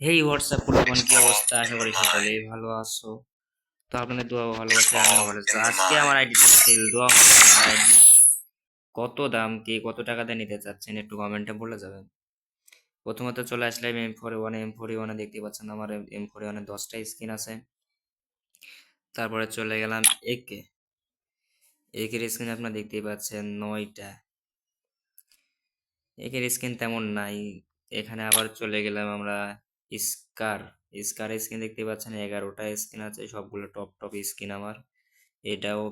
হেই WhatsApp পোলাপান কি অবস্থা? আশা করি সকলেই ভালো আছো। তো আপনাদের দোয়া ভালোবাসা, আমিও ভালো আছি। আজকে আমার আইডিটা সেল দোয়া আইডি কত দাম, কি কত টাকাতে নিতে চাচ্ছেন একটু কমেন্টে বলে যাবেন। প্রথমত চলে আসলাম এম ফোর ওয়ানে এম ফোর ওয়ানে দেখতে পাচ্ছেন আমার এম ফোর ওয়ানে দশটা স্ক্রিন আছে। তারপরে চলে গেলাম একে একের স্ক্রিন আপনারা দেখতেই পাচ্ছেন নয়টা। একের স্ক্রিন তেমন নাই। এখানে আবার চলে গেলাম আমরা স্কার স্কার স্ক্রিন দেখতে পাচ্ছেন, এগারোটা স্ক্রিন আছে, সবগুলো টপ টপ স্ক্রিন আমার। এটাও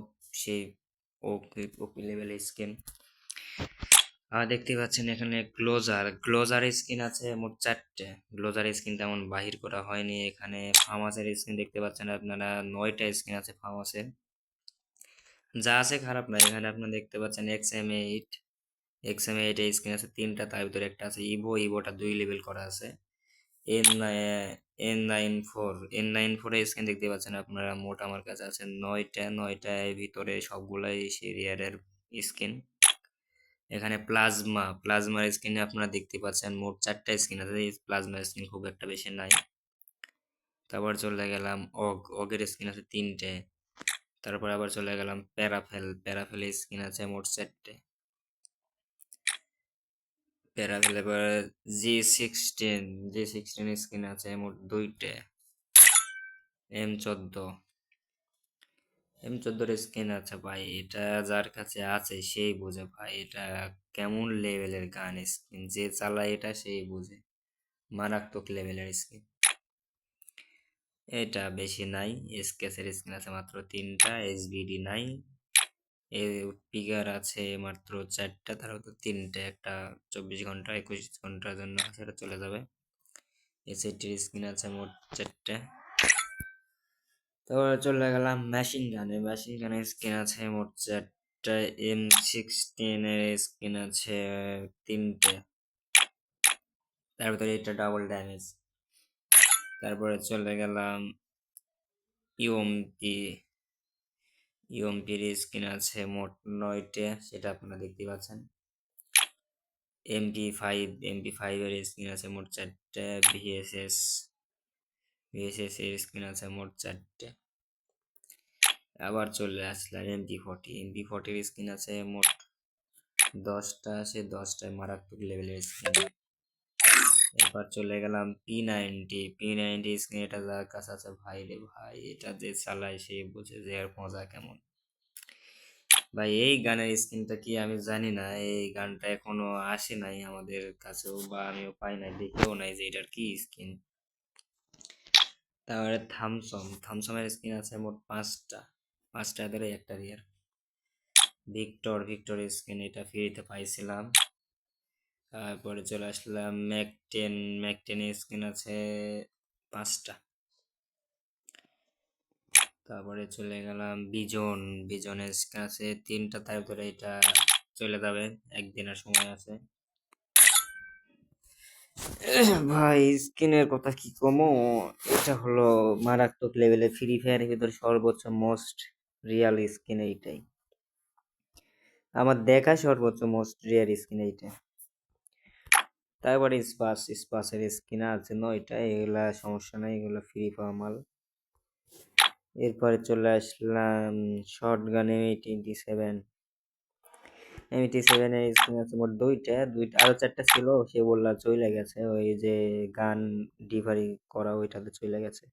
সেই ওপি লেভেল স্ক্রিন। আর দেখতে পাচ্ছেন এখানে গ্লোজার গ্লোজার স্ক্রিন আছে মোট চারটে। গ্লোজার স্ক্রিন তেমন বাহির করা হয়নি, এখানে ফার্মাসের স্ক্রিন দেখতে পাচ্ছেন আপনারা, নয়টা স্ক্রিন আছে ফার্মাসের যা আছে খারাপ না, এখানে আপনারা দেখতে পাচ্ছেন X M eight X M eight screen আছে তিনটা, তার ভিতরে একটা আছে ইভো ইভোটা দুই লেভেল করা আছে। N N nine four N nine four screen দেখতে পাচ্ছেন আপনারা, মোট আমার কাছে আছে নয়টা, নয়টার ভিতরে সবগুলাই সিরিয়ারের স্ক্রিন এখানে প্লাজমা প্লাজমার স্ক্রিনে আপনারা দেখতে পাচ্ছেন, মোট চারটা স্ক্রিন আছে প্লাজমার স্ক্রিন খুব একটা বেশি নাই। তারপর চলে গেলাম অগ অগের স্ক্রিন আছে তিনটে। তারপর আবার চলে গেলাম প্যারাফেল প্যারাফেল স্ক্রিন আছে মোট চারটে। প্যারাফেল এবার G sixteen G sixteen screen আছে মোট দুইটে। এম চোদ্দ। এম চোদ্দোর স্ক্রিন আছে ভাই, এটা যার কাছে আছে সেই বোঝে ভাই, এটা কেমন লেভেলের গান স্ক্রিন যে চালায় এটা সেই বোঝে। মারাত্মক লেভেলের স্ক্রিন এটা বেশি নাই এসকেসের স্ক্রিন আছে মাত্র তিনটা এসবিডি নাই পিকার আছে মাত্র চারটা তার তো তিনটে, একটা চব্বিশ ঘণ্টা, একুশ ঘণ্টার জন্য সেটা চলে যাবে। এসএটির স্ক্রিন আছে মোট চারটে। তারপরে চলে গেলাম মেশিন গানে মেশিন গানের স্ক্রিন আছে মোট চারটা এম সিক্সটিনের স্ক্রিন আছে তিনটে। তার ভিতরে এটা ডাবল ড্যামেজ তারপরে চলে গেলাম ইউএমপি ইউএমপির স্ক্রিন আছে মোট নয়টে, সেটা আপনারা দেখতে পাচ্ছেন। এমপি ফাইভ এমপি ফাইভের স্ক্রিন আছে মোট চারটে ভিএসএস ভিএসএস এর স্ক্রিন আছে মোট চারটে। আবার চলে আসলাম এমপি ফর্টি এমপি ফর্টির স্ক্রিন আছে মোট দশটা, সে দশটায় মারাত্মক লেভেলের স্ক্রিন। এরপর চলে গেলাম P ninety P ninety screen এটা যার কাছে আছে, ভাই রে ভাই, এটা যে চালায় সে বুঝে যে এর মজা কেমন। ভাই, এই গানের স্ক্রিনটা কি আমি জানি না, এই গানটা এখনও আসে নাই আমাদের কাছেও বা আমিও পাই নাই, দেখেও নাই যে এটার কি স্ক্রিন। তারপরে থামসম থামসমের স্ক্রিন আছে মোট পাঁচটা পাঁচটা ধরে একটা রিয়ার ভিক্টর ভিক্টর স্ক্রিন এটা ফ্রিতে পাইছিলাম। তারপরে চলে আসলাম ম্যাকটেন ম্যাকটেনের স্ক্রিন আছে পাঁচটা। তারপরে চলে গেলাম বিজন বিজনের স্ক্রিন আছে তিনটা তার ভিতরে এটা চলে যাবে, একদিনের সময় আছে। ভাই স্কিনের কথা কি কমো? এটা হলো মারাত্মক লেভেলে ফ্রি ফায়ারের ভিতর সর্বোচ্চ মোস্ট রিয়াল স্কিন এইটাই। আমার দেখা সর্বোচ্চ মোস্ট রিয়াল স্কিন এইটা। তারপরে স্পাস, স্পাসের স্কিন আছে নয়টা, এগুলা সমস্যা নাই, এগুলো ফ্রি পাওয়া মাল এরপরে চলে আসলাম শর্ট গান গানে টোয়েন্টি সেভেন এম এমটি সেভেনের স্ক্রিন আছে মোট দুইটা দুইটা আরও চারটা ছিল, সে বললা চলে গেছে, ওই যে গান ডিভারি করা ওইটাতে চলে গেছে।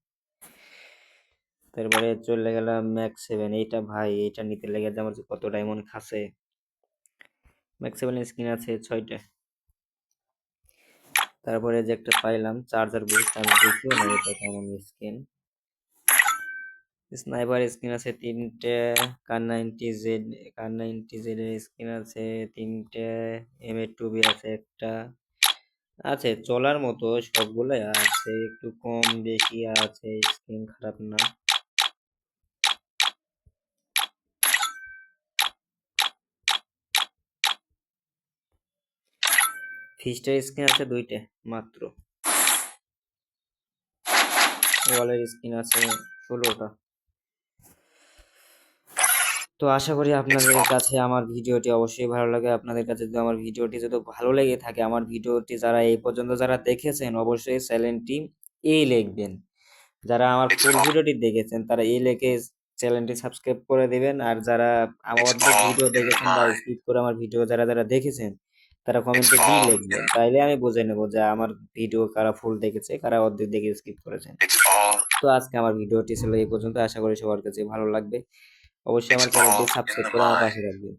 তারপরে চলে গেলাম ম্যাক্স সেভেন এইটা ভাই, এইটা নিতে লেগে আমার কত ডায়মন্ড খাসে ম্যাক্স সেভেনের স্ক্রিন আছে ছয়টা। তারপরে যে একটা পাইলাম চার্জার বুস্ট আমি দেখিও না এটা কেমন স্ক্রিন স্নাইপার স্কিন আছে তিনটে car ninety Z car ninety Z এর স্কিন আছে তিনটে এম এ টু বি আছে একটা। আছে, চলার মতো সবগুলোই আছে, একটু কম বেশি আছে স্কিন খারাপ না। ফিস্টের স্ক্রিন আছে দুইটা, মাত্র। ওয়ালের স্ক্রিন আছে ষোলোটা। তো আশা করি আপনাদের কাছে আমার ভিডিওটি অবশ্যই ভালো লাগে। আপনাদের কাছে যদি আমার ভিডিওটি যদি ভালো লেগে থাকে, আমার ভিডিওটি যারা এই পর্যন্ত যারা দেখেছেন, অবশ্যই চ্যানেলটি এ লিখবেন। যারা আমার ফুল ভিডিওটি দেখেছেন, তারা এ লিখে চ্যানেলটি সাবস্ক্রাইব করে দেবেন। আর যারা আমার ভিডিও দেখেছেন বা স্কিপ করে আমার ভিডিও যারা যারা দেখেছেন তারা কমেন্টে কি লিখবে। তাইলে আমি বুঝে নেব যে আমার ভিডিও কারা ফুল দেখেছে কারা অর্ধেক দেখে স্কিপ করেছে। তো আজকে আমার ভিডিওটি ছিল এই পর্যন্ত। আশা করি সবার কাছে ভালো লাগবে। অবশ্যই আমার চ্যানেলটি সাবস্ক্রাইব করে আমার পাশে রাখবেন